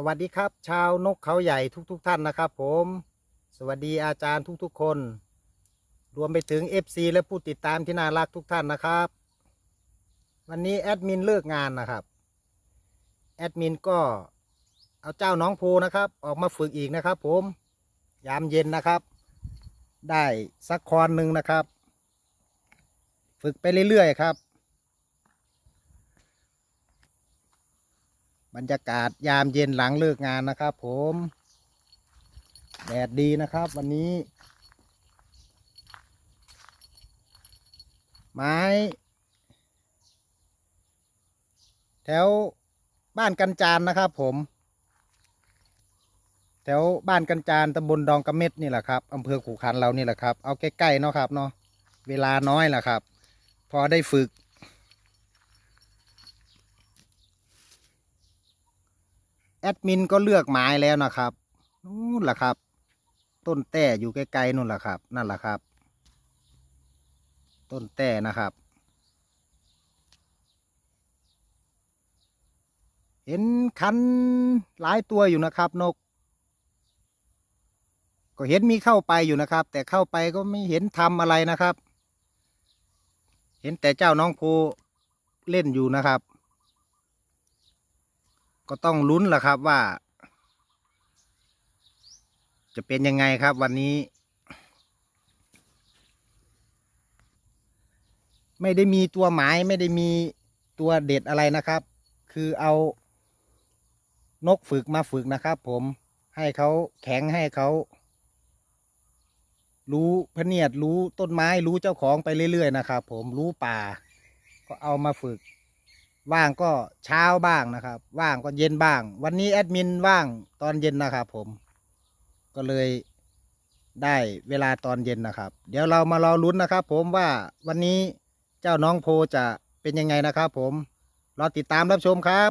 สวัสดีครับ ชาวนกเขาใหญ่ทุกๆทท่านนะครับ ผม สวัสดีอาจารย์ทุกๆคน รวมไปถึง FC และผู้ติดตามที่น่ารักทุกท่านนะครับ วันนี้แอดมินเลิกงานนะครับแอดมินก็เอาเจ้าน้องภูนะครับ ออกมาฝึกอีกนะครับ ผมยามเย็นนะครับ ได้สักคอนหนึ่งนะครับ ฝึกไปเรื่อยๆครับ บรรยากาศยามเย็นหลังเลิกงานนะครับ ผมแดดดีนะครับ วันนี้ ไม้ แถวบ้านกันจานนะครับผม แถวบ้านกันจานตำบลดองกระเม็ดนี่แหละครับอำเภอขู่ขันเรานี่แหละครับ เอาใกล้ๆเนาะครับเนาะเวลาน้อยแหละครับ พอได้ฝึก แอดมินก็เลือกไม้แล้วนะครับนู่นแหละครับ ต้นแต้อยู่ใกลๆนู่นแหละครับ นั่นแหละครับ ต้นแต้นะครับ เห็นคันหลายตัวอยู่นะครับนก ก็เห็นมีเข้าไปอยู่นะครับ แต่เข้าไปก็ไม่เห็นทำอะไรนะครับ เห็นแต่เจ้าน้องโพเล่นอยู่นะครับ ก็ต้องลุ้นแหละครับว่า จะเป็นยังไงครับวันนี้ ไม่ได้มีตัวหมายไม่ได้มีตัวเด็ดอะไรนะครับ คือเอานกฝึกมาฝึกนะครับ ผมให้เขาแข็งให้เขารู้พเนียดรู้ต้นไม้รู้เจ้าของไปเรื่อยๆนะครับ ผมรู้ป่า ก็เอามาฝึก ว่างก็เช้าบ้างนะครับ ว่างก็เย็นบ้าง วันนี้แอดมินว่างตอนเย็นนะครับผม ก็เลยได้เวลาตอนเย็นนะครับ เดี๋ยวเรามารอลุ้นนะครับ ผมว่าวันนี้เจ้าน้องโพจะเป็นยังไงนะครับผม รอติดตามรับชมครับ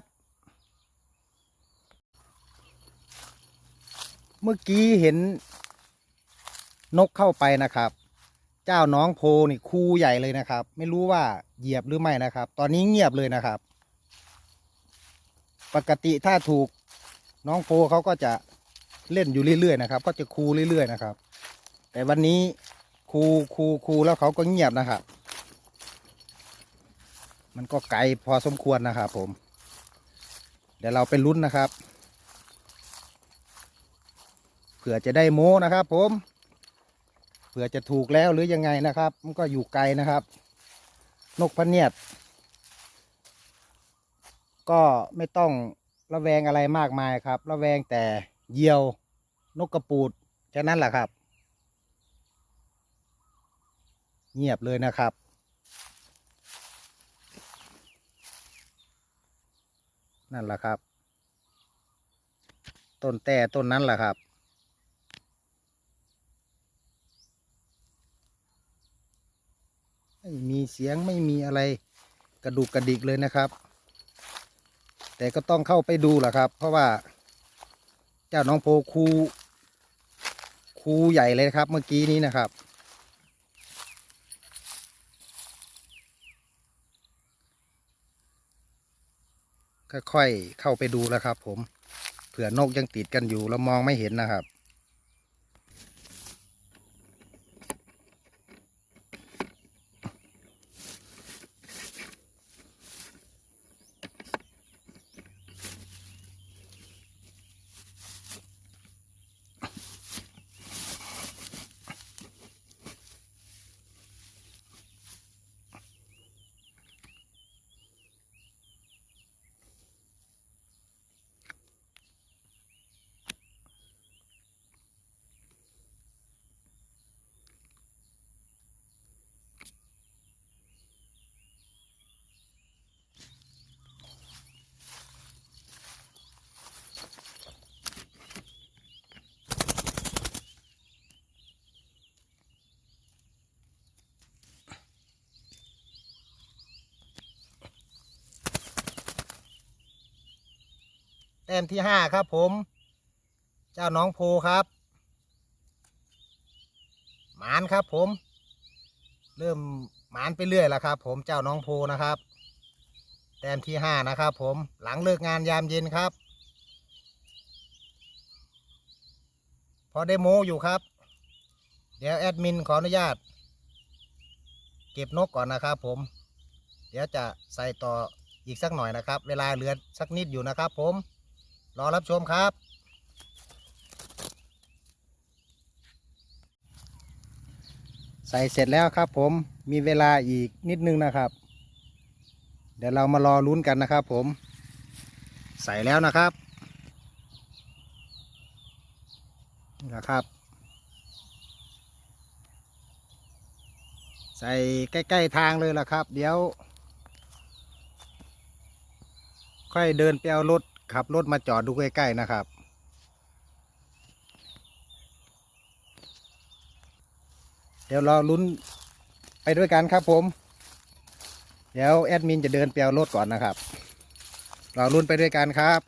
เมื่อกี้เห็นนกเข้าไปนะครับ เจ้าน้องโพนี่คูใหญ่เลยนะครับ ไม่รู้ว่าเหยียบหรือไม่นะครับ ตอนนี้เงียบเลยนะครับ ปกติถ้าถูกน้องโพเขาก็จะเล่นอยู่เรื่อยๆนะครับ ก็จะคูเรื่อยๆนะครับ แต่วันนี้คูคูคูแล้วเขาก็เงียบนะครับ มันก็ไกลพอสมควรนะครับผม เดี๋ยวเราไปลุ้นนะครับเผื่อจะได้โม้นะครับ ผมเผื่อจะถูกแล้วหรือยังไงนะครับ มันก็อยู่ไกลนะครับ นกพเนียด ก็ไม่ต้องระแวงอะไรมากมายครับ ระแวงแต่เหยี่ยวนกกระปูดแค่นั้นแหละครับ เงียบเลยนะครับ นั่นแหละครับ ต้นแต่ต้นนั้นแหละครับไม่มีเสียงไม่มีอะไรกระดูกกระดิกเลยนะครับ แต่ก็ต้องเข้าไปดูแหละครับ เพราะว่าเจ้าน้องโพคูคูใหญ่เลยครับเมื่อกี้นี้นะครับ ค่อยๆเข้าไปดูแล้วครับ ผมเผื่อนกยังติดกันอยู่แล้วมองไม่เห็นนะครับ แต้มที่ห้าครับผม เจ้าน้องโพครับ หมานครับผม เริ่มหมานไปเรื่อยแล้วครับ ผมเจ้าน้องโพนะครับ แต้มที่ห้านะครับ ผมหลังเลิกงานยามเย็นครับ พอได้โมอยู่ครับ เดี๋ยวแอดมินขออนุญาต เก็บนกก่อนนะครับ ผม เดี๋ยวจะใส่ต่ออีกสักหน่อยนะครับ เวลาเหลือสักนิดอยู่นะครับผม รอรับชมครับ ใส่เสร็จแล้วครับผมมีเวลาอีกนิดนึงนะครับ เดี๋ยวเรามารอลุ้นกันนะครับผม ใส่แล้วนะครับนี่แหละครับ ใส่ใกล้ ๆ ทางเลยล่ะครับ เดี๋ยว ค่อยเดินไปเอารถ ขับรถมาจอดดูใกล้ๆนะครับ เดี๋ยวเรอลุ้นไปด้วยกันครับผม เดี๋ยวแอดมินจะเดินไปเอารถก่อนนะครับรอลุ้นไปด้วยกันครับ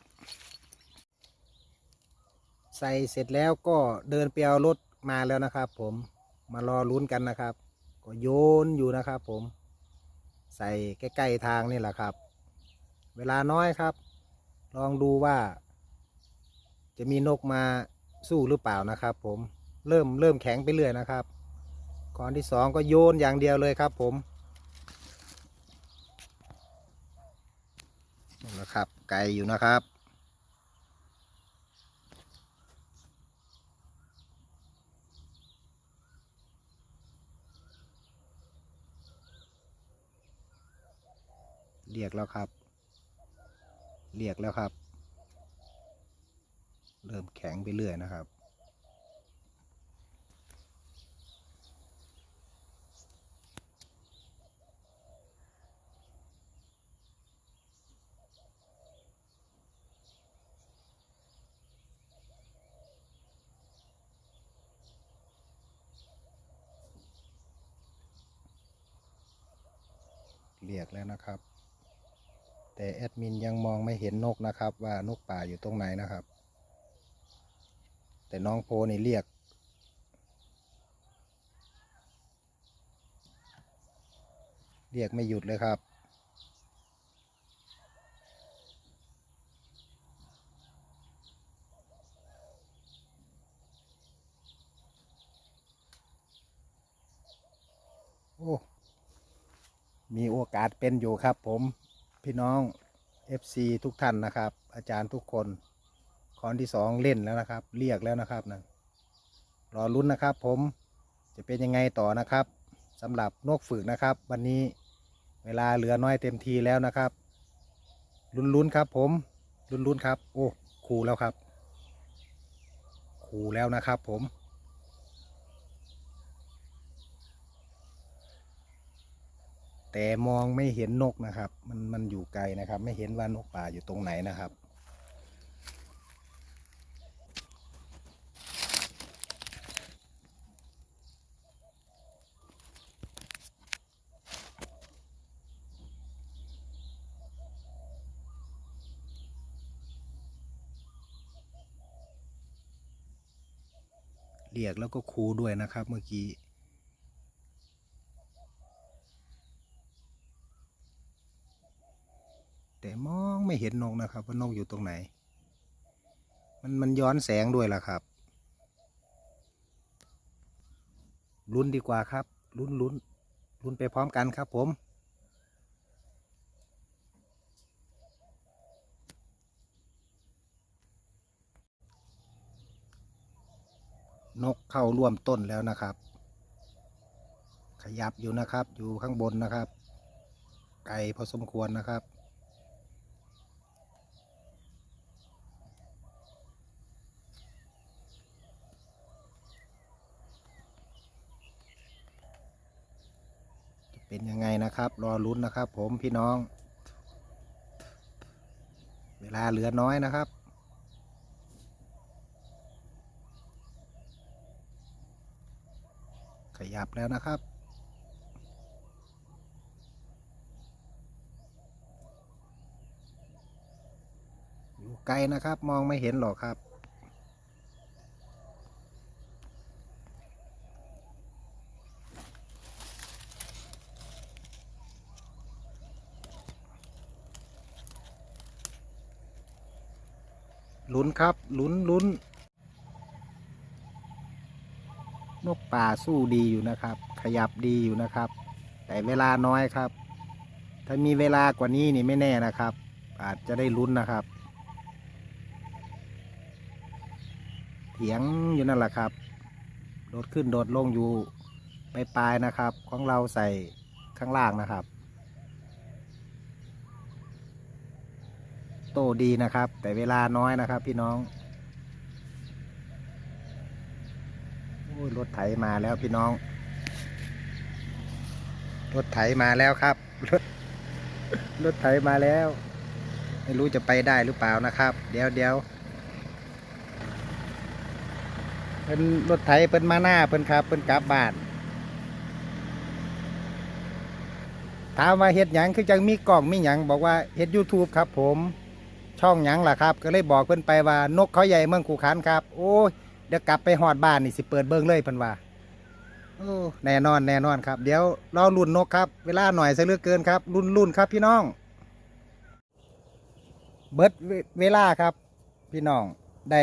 ใส่เสร็จแล้วก็เดินไปเอารถมาแล้วนะครับ ผมมารอลุ้นกันนะครับ ก็โยนอยู่นะครับ ผม ใส่ใกล้ๆทางนี่แหละครับ เวลาน้อยครับ ลองดูว่า จะมีนกมาสู้หรือเปล่านะครับ ผมเริ่มเริ่มแข็งไปเรื่อยนะครับก่อนที่สองก็โยนอย่างเดียวเลยครับผมนะครับ ไกลอยู่นะครับเรียกแล้วครับ เรียกแล้วครับ เริ่มแข็งไปเรื่อยนะครับ เรียกแล้วนะครับ แต่แอดมินยังมองไม่เห็นนกนะครับ ว่านกป่าอยู่ตรงไหนนะครับ แต่น้องโพนี่เรียก เรียกไม่หยุดเลยครับ โอ้มีโอกาสเป็นอยู่ครับผม พี่น้อง FC ทุกท่านนะครับ อาจารย์ทุกคนคอนที่สองเล่นแล้วนะครับ เรียกแล้วนะครับนะรอลุ้นนะครับ ผมจะเป็นยังไงต่อนะครับสำหรับนกฝึกนะครับ วันนี้เวลาเหลือน้อยเต็มทีแล้วนะครับลุ้นๆครับ ผมลุ้นๆครับ โอ้ขู่แล้วครับขู่แล้วนะครับ ผม แต่มองไม่เห็นนกนะครับ มันมันอยู่ไกลนะครับ ไม่เห็นว่านกป่าอยู่ตรงไหนนะครับ เรียกแล้วก็คูด้วยนะครับเมื่อกี้ แต่มองไม่เห็นนกนะครับว่านกอยู่ตรงไหน มันมันย้อนแสงด้วยล่ะครับลุ้นดีกว่าครับลุ้นลุ้นลุ้นไปพร้อมกันครับผมนกเข้าร่วมต้นแล้วนะครับ ขยับอยู่นะครับ อยู่ข้างบนนะครับ ไกลพอสมควรนะครับ เป็นยังไงนะครับ รอลุ้นนะครับ ผมพี่น้อง เวลาเหลือน้อยนะครับ ขยับแล้วนะครับ อยู่ไกลนะครับ มองไม่เห็นหรอกครับ ลุ้นครับ ลุ้นลุ้นนกป่าสู้ดีอยู่นะครับ ขยับดีอยู่นะครับ แต่เวลาน้อยครับ ถ้ามีเวลากว่านี้นี่ไม่แน่นะครับ อาจจะได้ลุ้นนะครับ เถียงอยู่นั่นแหละครับ โดดขึ้นโดดลงอยู่ปลายๆนะครับ ของเราใส่ข้างล่างนะครับ โตดีนะครับ แต่เวลาน้อยนะครับ พี่น้องรถไถมาแล้วพี่น้อง รถไถมาแล้วครับ รถรถไถมาแล้ว ไม่รู้จะไปได้หรือเปล่านะครับ เดี๋ยวเดี๋ยวเพิ่นรถไถเพิ่นมาหน้าเพิ่นครับเพิ่นกลับบ้านถามว่าเฮ็ดหยังคือจังมีกล้องมีหยังบอกว่าเฮ็ด YouTube ครับผม ช่องหยังล่ะครับ ก็เลยบอกเพิ่นไปว่านกเขาใหญ่เมืองขู่ขันครับ โอ้ยเดี๋ยวกลับไปหอดบ้านนี่สิเปิดเบิ้งเลยเพิ่นว่าโอ้แน่นอนแน่นอนครับ เดี๋ยวรอรุ่นนกครับ เวลาหน่อยซะเหลือเกินครับรุ่นรุ่นครับพี่น้อง เบิดเวเวลาครับ พี่น้องได้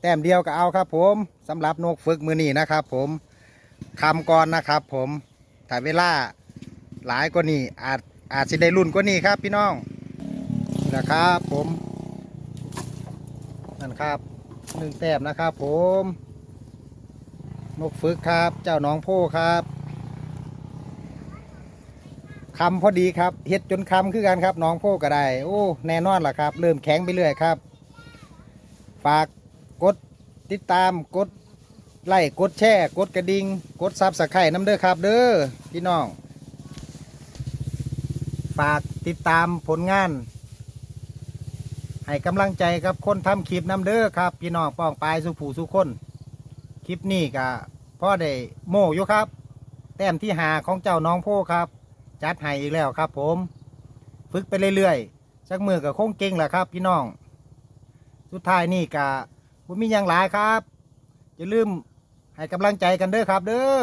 แต้มเดียวก็เอาครับผมสำหรับนกฝึกมือนี้นะครับ ผมคำก่อนนะครับ ผมถ้าเวลาหลายกว่านี้อาจอาจสิได้รุ่นกว่านี้ครับ พี่น้องนะครับผม นั่นครับหนึ่งแต้มนะครับผม นกฝึกครับ เจ้าน้องโพครับคำพอดีครับเฮ็ดจนคำคือกันครับ น้องโพก็ได้ โอ้แน่นอนล่ะครับ เริ่มแข็งไปเรื่อยครับ ฝากกดติดตามกดไลค์กดแชร์กดกระดิ่งกดซับสไครต์น้ำเด้อครับ เด้อพี่น้อง ฝากติดตามผลงาน ให้กำลังใจกับคนทำคลิปน้ำเด้อครับ พี่น้องป้องปลายสุผูสุคนคลิปนี้ก็พ่อได้โม่อยู่ครับ แต้มที่หาของเจ้าน้องโพครับ จัดให้อีกแล้วครับ ผม ฝึกไปเรื่อยๆชักมือกับโค้งเก่งแหละครับ พี่น้อง สุดท้ายนี่กะบ่มีอย่างหลายครับอย่าลืมให้กำลังใจกันเด้อครับ เด้อ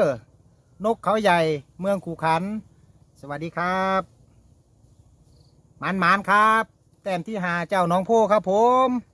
นกเขาใหญ่เมืองขู่ขัน สวัสดีครับหมานๆครับ แต้มที่หาเจ้าน้องโพครับผม